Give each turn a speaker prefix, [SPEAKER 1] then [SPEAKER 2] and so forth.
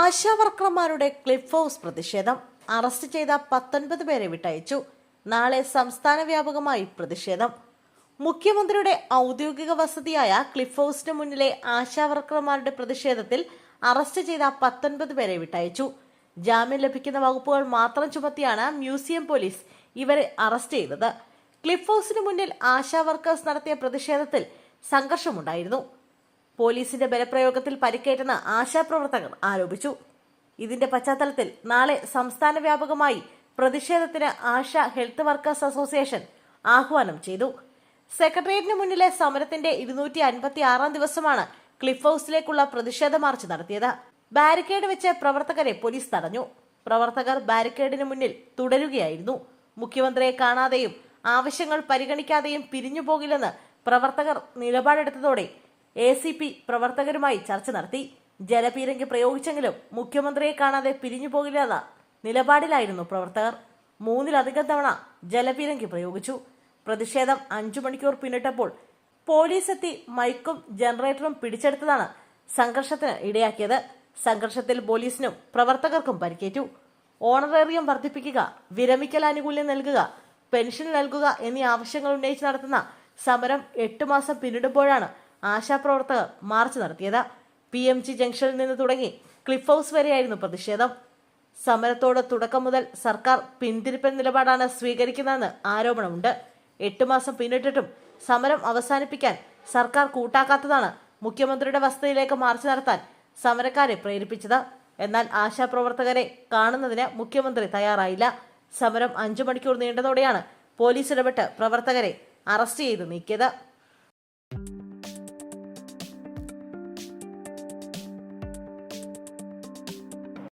[SPEAKER 1] ആശാവർക്കർമാരുടെ cliff house പ്രതിഷേധം. Arrest ചെയ്ത പത്തൊൻപത് പേരെ വിട്ടയച്ചു. നാളെ സംസ്ഥാന വ്യാപകമായി പ്രതിഷേധം. മുഖ്യമന്ത്രിയുടെ ഔദ്യോഗിക വസതിയായ ക്ലിഫ് ഹൗസിന് മുന്നിലെ ആശാവർക്കർമാരുടെ പ്രതിഷേധത്തിൽ അറസ്റ്റ് ചെയ്ത പത്തൊൻപത് പേരെ വിട്ടയച്ചു. ജാമ്യം ലഭിക്കുന്ന വകുപ്പുകൾ മാത്രം ചുമത്തിയാണ് മ്യൂസിയം പോലീസ് ഇവരെ അറസ്റ്റ് ചെയ്തത്. ക്ലിഫ് ഹൗസിന് മുന്നിൽ ആശാ വർക്കേഴ്സ് നടത്തിയ പ്രതിഷേധത്തിൽ സംഘർഷമുണ്ടായിരുന്നു. പോലീസിന്റെ ബലപ്രയോഗത്തിൽ പരിക്കേറ്റെന്ന് ആശാപ്രവർത്തകർ ആരോപിച്ചു. ഇതിന്റെ പശ്ചാത്തലത്തിൽ നാളെ സംസ്ഥാന വ്യാപകമായി പ്രതിഷേധത്തിന് ആശ ഹെൽത്ത് വർക്കേഴ്സ് അസോസിയേഷൻ ആഹ്വാനം ചെയ്തു. സെക്രട്ടേറിയറ്റിന് മുന്നിലെ സമരത്തിന്റെ ഇരുന്നൂറ്റി അൻപത്തി ആറാം ദിവസമാണ് ക്ലിഫ് ഹൗസിലേക്കുള്ള പ്രതിഷേധ മാർച്ച് നടത്തിയത്. ബാരിക്കേഡ് വെച്ച് പ്രവർത്തകരെ പോലീസ് തടഞ്ഞു. പ്രവർത്തകർ ബാരിക്കേഡിന് മുന്നിൽ തുടരുകയായിരുന്നു. മുഖ്യമന്ത്രിയെ കാണാതെയും ആവശ്യങ്ങൾ പരിഗണിക്കാതെയും പിരിഞ്ഞു പോകില്ലെന്ന് പ്രവർത്തകർ നിലപാടെടുത്തതോടെ എ സി പി പ്രവർത്തകരുമായി ചർച്ച നടത്തി. ജലപീരങ്കി പ്രയോഗിച്ചെങ്കിലും മുഖ്യമന്ത്രിയെ കാണാതെ പിരിഞ്ഞു പോകില്ലെന്ന നിലപാടിലായിരുന്നു പ്രവർത്തകർ. മൂന്നിലധികം തവണ ജലപീരങ്കി പ്രയോഗിച്ചു. പ്രതിഷേധം അഞ്ചു മണിക്കൂർ പിന്നിട്ടപ്പോൾ പോലീസ് എത്തി മൈക്കും ജനറേറ്ററും പിടിച്ചെടുത്തതാണ് സംഘർഷത്തിന് ഇടയാക്കിയത്. സംഘർഷത്തിൽ പോലീസിനും പ്രവർത്തകർക്കും പരിക്കേറ്റു. ഓണറേറിയം വർദ്ധിപ്പിക്കുക വിരമിക്കൽ ആനുകൂല്യം നൽകുക പെൻഷൻ നൽകുക എന്നീ ആവശ്യങ്ങൾ ഉന്നയിച്ച് നടത്തുന്ന സമരം എട്ടു മാസം പിന്നിടുമ്പോഴാണ് ആശാപ്രവർത്തകർ മാർച്ച് നടത്തിയത്. പി എം ജി ജംഗ്ഷനിൽ നിന്ന് തുടങ്ങി ക്ലിഫ് ഹൗസ് വരെയായിരുന്നു പ്രതിഷേധം. സമരത്തോട് തുടക്കം മുതൽ സർക്കാർ പിന്തിരിപ്പൻ നിലപാടാണ് സ്വീകരിക്കുന്നതെന്ന് ആരോപണമുണ്ട്. എട്ട് മാസം പിന്നിട്ടിട്ടും സമരം അവസാനിപ്പിക്കാൻ സർക്കാർ കൂട്ടാക്കാത്തതാണ് മുഖ്യമന്ത്രിയുടെ വസതിയിലേക്ക് മാർച്ച് നടത്താൻ സമരക്കാരെ പ്രേരിപ്പിച്ചത്. എന്നാൽ ആശാപ്രവർത്തകരെ കാണുന്നതിന് മുഖ്യമന്ത്രി തയ്യാറായില്ല. സമരം അഞ്ചു മണിക്കൂർ നീണ്ടതോടെയാണ് പോലീസ് ഇടപെട്ട് പ്രവർത്തകരെ അറസ്റ്റ് ചെയ്ത് നീക്കിയത്.